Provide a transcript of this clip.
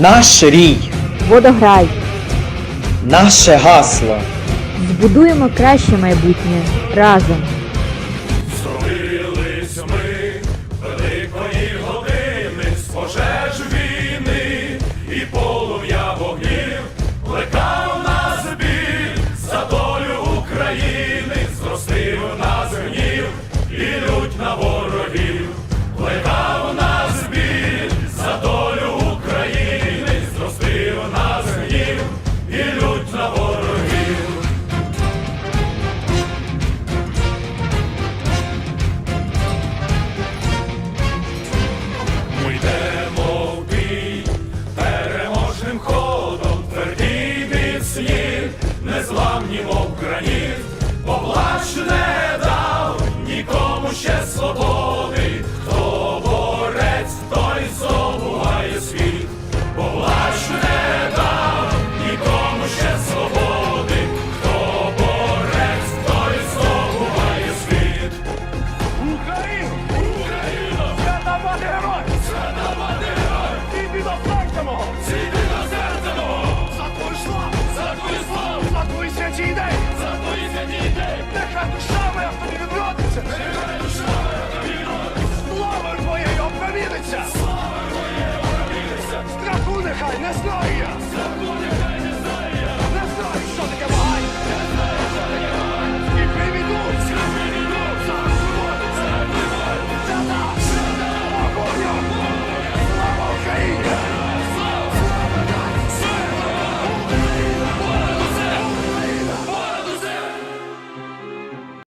Наш рій, Водограй. наше гасло. Збудуємо краще майбутнє разом. Зробились ми великої години з пожеж війни і полум'я вогнів, плекав нас біль за долю України, зростив нас тверді Нехай не знає!